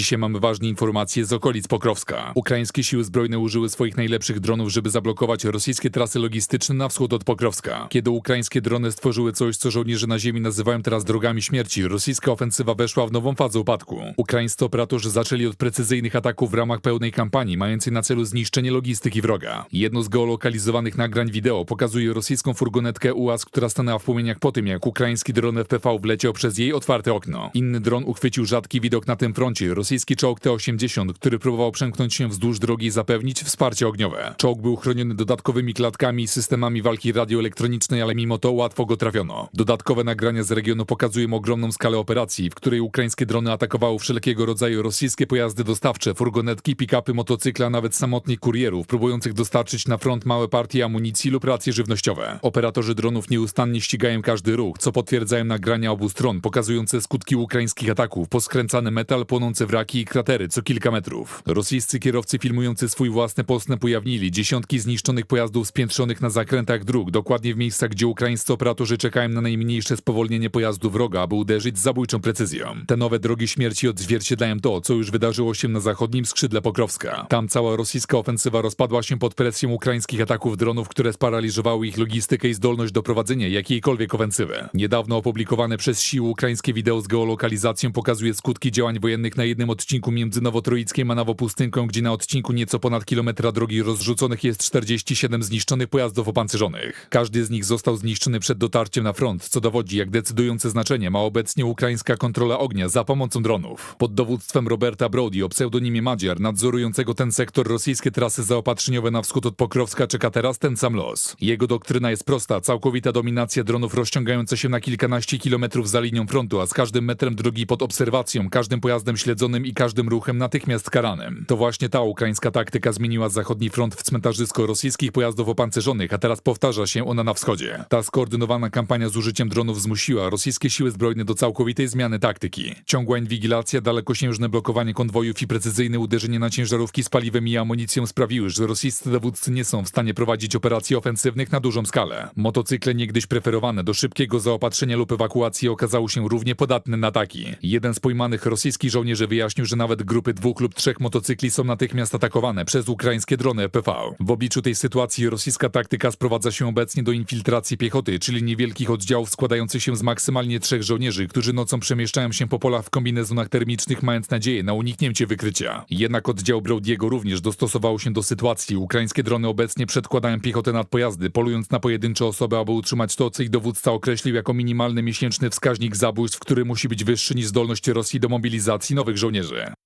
Dzisiaj mamy ważne informacje z okolic Pokrowska. Ukraińskie siły zbrojne użyły swoich najlepszych dronów, żeby zablokować rosyjskie trasy logistyczne na wschód od Pokrowska. Kiedy ukraińskie drony stworzyły coś, co żołnierze na ziemi nazywają teraz drogami śmierci, rosyjska ofensywa weszła w nową fazę upadku. Ukraińscy operatorzy zaczęli od precyzyjnych ataków w ramach pełnej kampanii, mającej na celu zniszczenie logistyki wroga. Jedno z geolokalizowanych nagrań wideo pokazuje rosyjską furgonetkę UAZ, która stanęła w płomieniach po tym, jak ukraiński dron FPV wleciał przez jej otwarte okno. Inny dron uchwycił rzadki widok na tym froncie, rosyjski czołg T-80, który próbował przemknąć się wzdłuż drogi i zapewnić wsparcie ogniowe. Czołg był chroniony dodatkowymi klatkami i systemami walki radioelektronicznej, ale mimo to łatwo go trafiono. Dodatkowe nagrania z regionu pokazują ogromną skalę operacji, w której ukraińskie drony atakowały wszelkiego rodzaju rosyjskie pojazdy dostawcze, furgonetki, pick-upy, motocykle, a nawet samotnych kurierów, próbujących dostarczyć na front małe partie amunicji lub racje żywnościowe. Operatorzy dronów nieustannie ścigają każdy ruch, co potwierdzają nagrania obu stron, pokazujące skutki ukraińskich ataków, poskręcany metal, płonące wraki i kratery co kilka metrów. Rosyjscy kierowcy filmujący swój własny postęp ujawnili dziesiątki zniszczonych pojazdów spiętrzonych na zakrętach dróg, dokładnie w miejscach, gdzie ukraińscy operatorzy czekają na najmniejsze spowolnienie pojazdu wroga, aby uderzyć z zabójczą precyzją. Te nowe drogi śmierci odzwierciedlają to, co już wydarzyło się na zachodnim skrzydle Pokrowska. Tam cała rosyjska ofensywa rozpadła się pod presją ukraińskich ataków dronów, które sparaliżowały ich logistykę i zdolność do prowadzenia jakiejkolwiek ofensywy. Niedawno opublikowane przez siły ukraińskie wideo z geolokalizacją pokazuje skutki działań wojennych na jednym odcinku między Nowotroickiem a Nowopustynką, gdzie na odcinku nieco ponad kilometra drogi rozrzuconych jest 47 zniszczonych pojazdów opancerzonych. Każdy z nich został zniszczony przed dotarciem na front, co dowodzi, jak decydujące znaczenie ma obecnie ukraińska kontrola ognia za pomocą dronów. Pod dowództwem Roberta Brody o pseudonimie Madziar, nadzorującego ten sektor rosyjskie trasy zaopatrzeniowe na wschód od Pokrowska czeka teraz ten sam los. Jego doktryna jest prosta, całkowita dominacja dronów rozciągająca się na kilkanaście kilometrów za linią frontu, a z każdym metrem drogi pod obserwacją, każdym pojazdem śledzonym i każdym ruchem natychmiast karanym. To właśnie ta ukraińska taktyka zmieniła zachodni front w cmentarzysko rosyjskich pojazdów opancerzonych, a teraz powtarza się ona na wschodzie. Ta skoordynowana kampania z użyciem dronów zmusiła rosyjskie siły zbrojne do całkowitej zmiany taktyki. Ciągła inwigilacja, dalekosiężne blokowanie konwojów i precyzyjne uderzenie na ciężarówki z paliwem i amunicją sprawiły, że rosyjscy dowódcy nie są w stanie prowadzić operacji ofensywnych na dużą skalę. Motocykle niegdyś preferowane do szybkiego zaopatrzenia lub ewakuacji okazały się równie podatne na ataki. Jeden z pojmanych rosyjskich żołnierzy wyjaśnił, że nawet grupy dwóch lub trzech motocykli są natychmiast atakowane przez ukraińskie drony EPV. W obliczu tej sytuacji rosyjska taktyka sprowadza się obecnie do infiltracji piechoty, czyli niewielkich oddziałów składających się z maksymalnie trzech żołnierzy, którzy nocą przemieszczają się po polach w kombinezonach termicznych, mając nadzieję na uniknięcie wykrycia. Jednak oddział Brodiego również dostosował się do sytuacji. Ukraińskie drony obecnie przedkładają piechotę nad pojazdy, polując na pojedyncze osoby, aby utrzymać to, co ich dowódca określił jako minimalny miesięczny wskaźnik zabójstw, który musi być wyższy niż zdolność Rosji do mobilizacji nowych żołnierzy.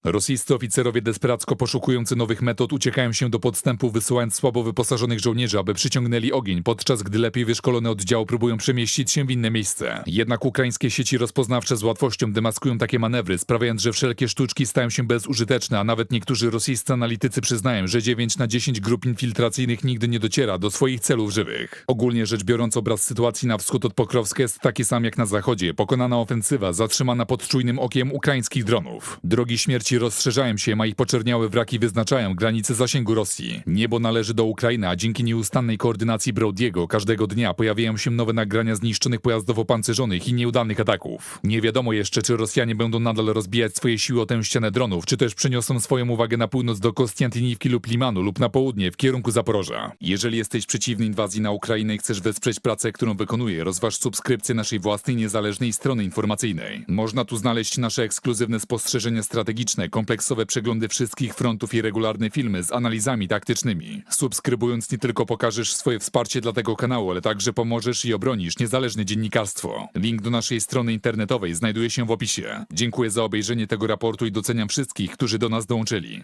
Rosyjscy oficerowie desperacko poszukujący nowych metod uciekają się do podstępu, wysyłając słabo wyposażonych żołnierzy, aby przyciągnęli ogień, podczas gdy lepiej wyszkolone oddziały próbują przemieścić się w inne miejsce. Jednak ukraińskie sieci rozpoznawcze z łatwością demaskują takie manewry, sprawiając, że wszelkie sztuczki stają się bezużyteczne, a nawet niektórzy rosyjscy analitycy przyznają, że 9 na 10 grup infiltracyjnych nigdy nie dociera do swoich celów żywych. Ogólnie rzecz biorąc, obraz sytuacji na wschód od Pokrowska jest taki sam jak na zachodzie. Pokonana ofensywa, zatrzymana pod czujnym okiem ukraińskich dronów. Drogi śmierci rozszerzają się, a ich poczerniałe wraki wyznaczają granice zasięgu Rosji. Niebo należy do Ukrainy, a dzięki nieustannej koordynacji Brodiego każdego dnia pojawiają się nowe nagrania zniszczonych pojazdów opancerzonych i nieudanych ataków. Nie wiadomo jeszcze, czy Rosjanie będą nadal rozbijać swoje siły o tę ścianę dronów, czy też przeniosą swoją uwagę na północ do Kostiantyniwki lub Limanu lub na południe w kierunku Zaporoża. Jeżeli jesteś przeciwny inwazji na Ukrainę i chcesz wesprzeć pracę, którą wykonuję, rozważ subskrypcję naszej własnej niezależnej strony informacyjnej. Można tu znaleźć nasze ekskluzywne spostrzeżenia strategiczne, kompleksowe przeglądy wszystkich frontów i regularne filmy z analizami taktycznymi. Subskrybując nie tylko pokażesz swoje wsparcie dla tego kanału, ale także pomożesz i obronisz niezależne dziennikarstwo. Link do naszej strony internetowej znajduje się w opisie. Dziękuję za obejrzenie tego raportu i doceniam wszystkich, którzy do nas dołączyli.